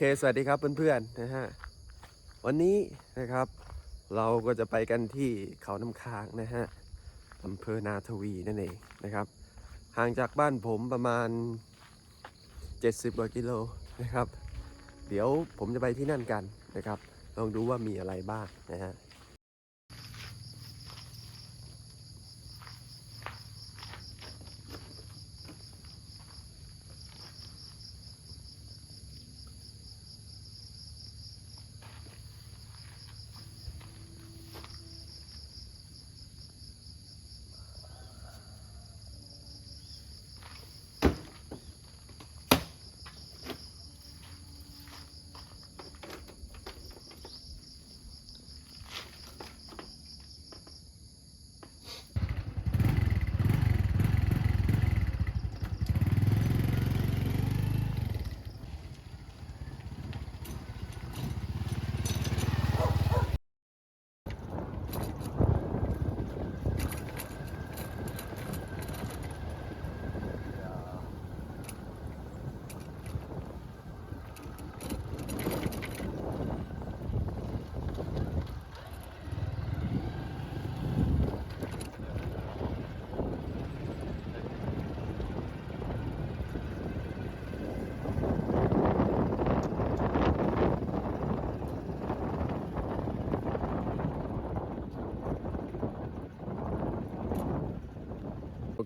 เค สวัสดีครับเพื่อนๆนะฮะ วันนี้นะครับเราก็จะไปกันที่เขาน้ำค้างนะฮะอำเภอนาทวีนั่นเองนะครับ ห่างจากบ้านผมประมาณ 70กว่ากิโลนะครับ เดี๋ยวผมจะไปที่นั่นกันนะครับ ลองดูว่ามีอะไรบ้างนะฮะ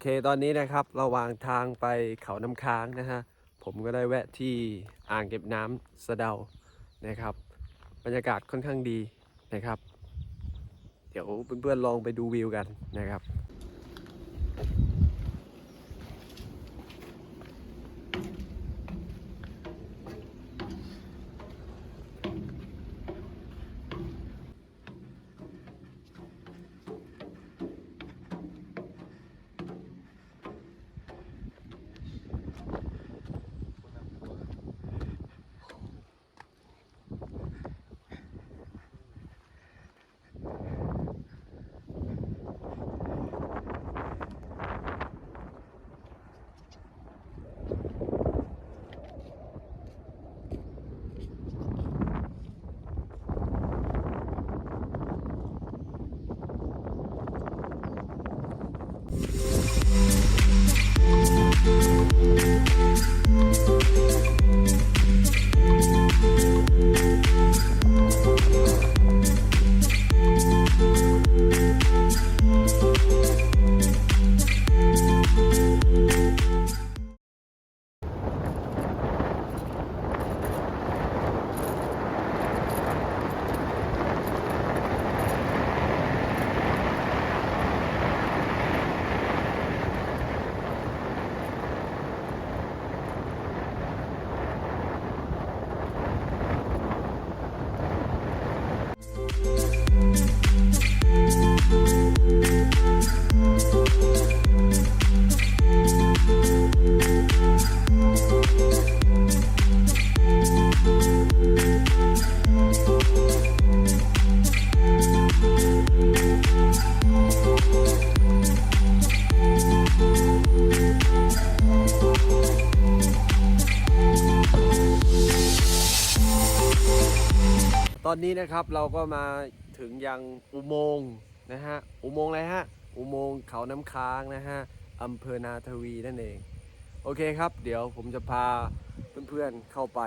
เคตอนนี้นะครับระหว่างทางไปเขาน้ำค้างนะฮะผมก็ได้แวะที่อ่างเก็บน้ำสะเดานะครับ บรรยากาศค่อนข้างดีนะครับ เดี๋ยวเพื่อนๆลองไปดูวิวกันนะครับ อนนี้นะครับเราก็มาถึงยังอุโมงค์นะฮะอุโมงค์อะไรฮะอุโมงค์เขาน้ำค้างนะฮะอำเภอนาทวีนั่นเอง โอเคครับ เดี๋ยวผมจะพาเพื่อนๆเข้าไป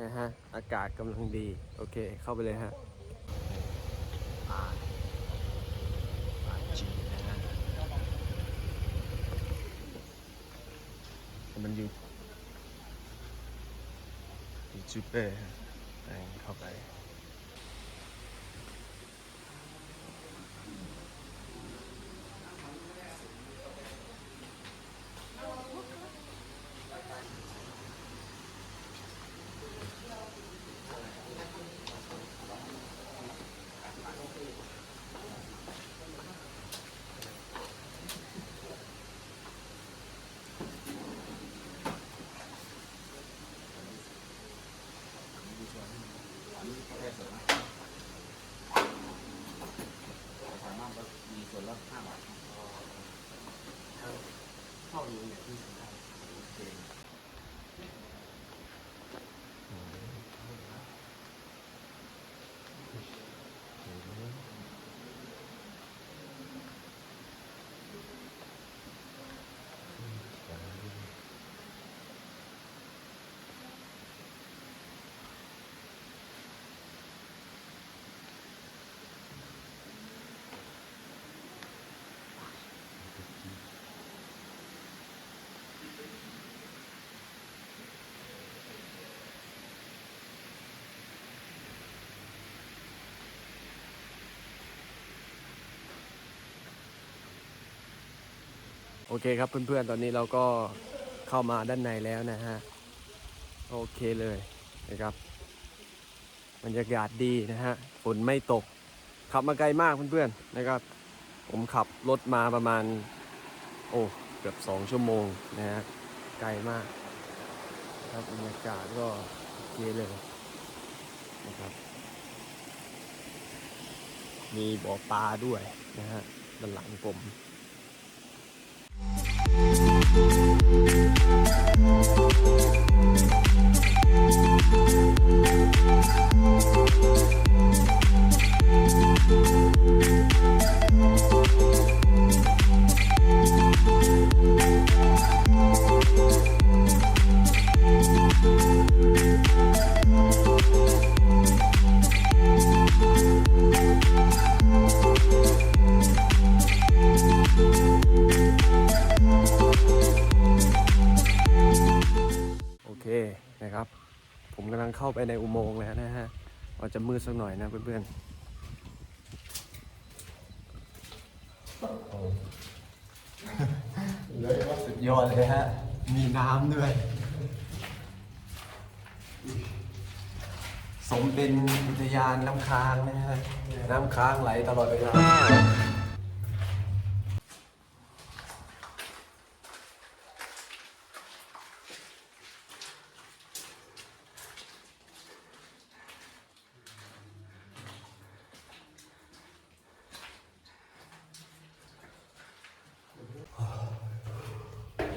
นะฮะอากาศกำลังดี โอเคเข้าไปเลยฮะจีนะฮะมันอยู่ยู่จุดเป้ฮะแรงเข้าไป เอเคครับเพื่อนๆ ตอนนี้เราก็เข้ามาด้านในแล้วนะฮะ โอเคเลยนะครับบรรยากาศดีนะฮะฝนไม่ตก ขับมาไกลมากเพื่อนๆนะครับ ผมขับรถมาประมาณ โอ้เกือบสองชั่วโมงนะฮะไกลมากครับบรรยากาศก็โอเคเลยนะครับ มีบ่อปลาด้วยนะฮะด้านหลังผม Thank you. จะมืดสักหน่อยนะเพื่อนๆเลยวัดสุดยอดเลยฮะ มีน้ำด้วย สมเป็นอุทยานน้ำค้างนะฮะ น้ำค้างไหลตลอดเวลา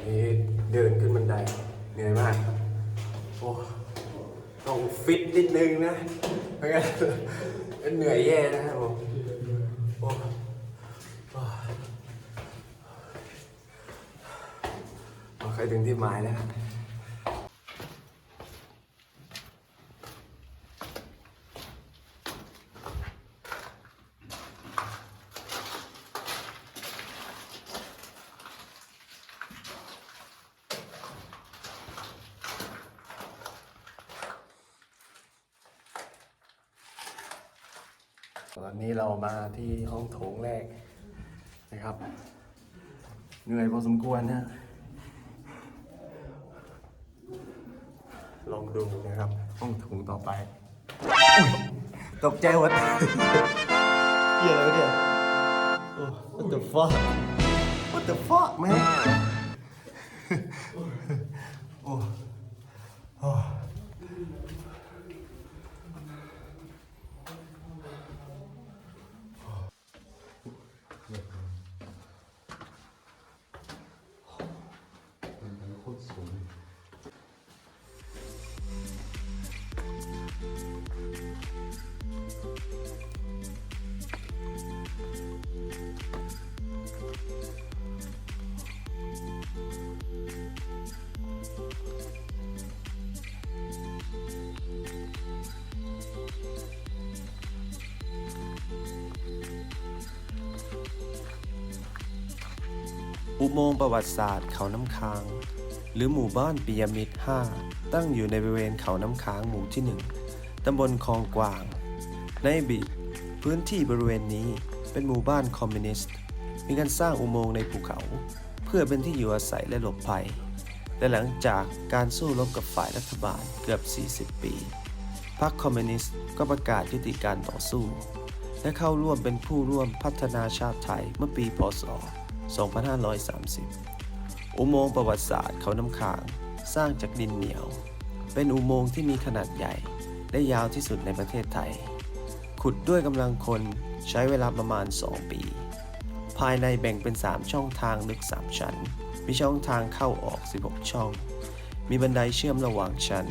นี่เดินขึ้นบัน ไดเหนื่อยมากครับโอ้ต้องฟิตนิดนึงนะเพราะงั้นเหนื่อยแย่นะครับผมโอ้โอ้โอเคถึงที่หมายแล้ว ครับตอนนี้เรามาที่ห้องโถงแรกนะครับ เหนื่อยพอสมควรนะลองดูนะครับ ห้องโถงต่อไป ตกใจหมดเหี้ยอะไรวะเนี่ยโอ้ what the fuck what the fuck man อุโมงค์ประวัติศาสตร์เขาน้ำค้าง หรือหมู่บ้านปิยมิตร 5 ตั้งอยู่ในบริเวณเขาน้ำค้างหมู่ที่ 1 ตำบลคลองกวาง ในอดีตพื้นที่บริเวณนี้เป็นหมู่บ้านคอมมิวนิสต์ มีการสร้างอุโมงค์ในภูเขา เพื่อเป็นที่อยู่อาศัยและหลบภัยแต่หลังจากการสู้รบกับฝ่ายรัฐบาลเกือบ 40 ปี พรรคคอมมิวนิสต์ก็ประกาศยุติการต่อสู้ และเข้าร่วมเป็นผู้ร่วมพัฒนาชาติไทยเมื่อปี พศ 2530 อุโมงค์ประวัติศาสตร์เขาน้ำค้าง สร้างจากดินเหนียว เป็นอุโมงค์ที่มีขนาดใหญ่และยาวที่สุดในประเทศไทย ขุดด้วยกำลังคนใช้เวลาประมาณ 2 ปี ภายในแบ่งเป็น 3 ช่องทางลึก 3 ชั้น มีช่องทางเข้าออก 16 ช่อง มีบันไดเชื่อมระหว่างชั้น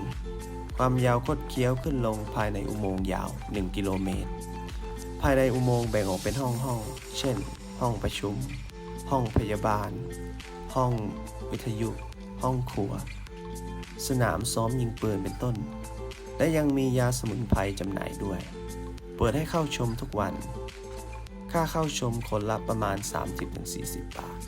ความยาวคดเคี้ยวขึ้นลงภายในอุโมงค์ยาว 1 กิโลเมตร ภายในอุโมงค์แบ่งออกเป็นห้องห้อง เช่น ห้องประชุม ห้องพยาบาล ห้องวิทยุ ห้องครัว สนามซ้อมยิงปืนเป็นต้น และยังมียาสมุนไพรจำหน่ายด้วย เปิดให้เข้าชมทุกวัน ค่าเข้าชมคนละประมาณ 30-40 บาท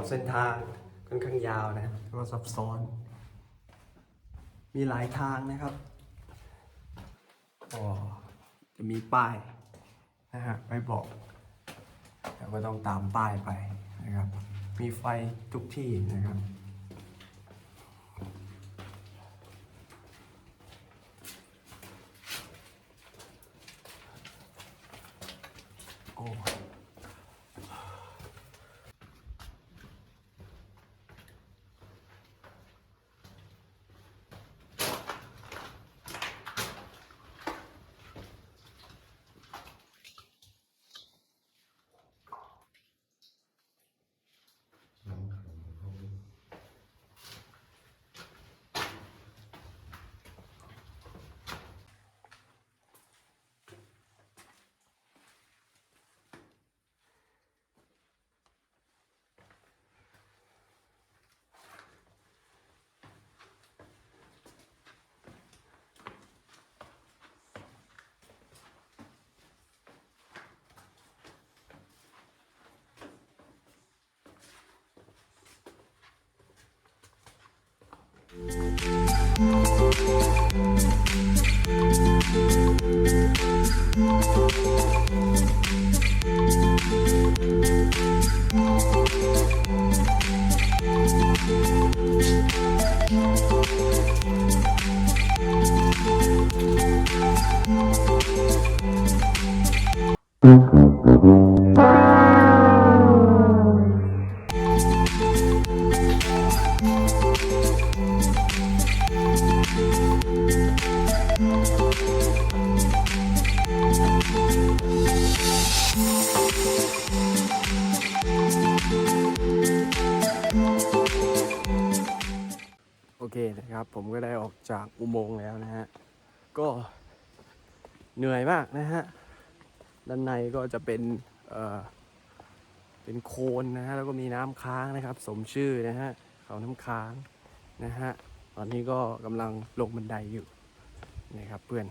รับเส้นทางค่อนข้างยาวนะแล้วก็ซับซ้อน มีหลายทางนะครับก็จะมีป้ายนะฮะไปบอกแล้วก็ต้องตามป้ายไปนะครับ มีไฟทุกที่นะครับ นในก็จะเป็นเอ่อเป็นโคลนนะฮะแล้วก็มีน้ำค้างนะครับ สมชื่อนะฮะเขาน้ำค้างนะฮะตอนนี้ก็กำลังลงบันไดอยู่นะครับเพื่อน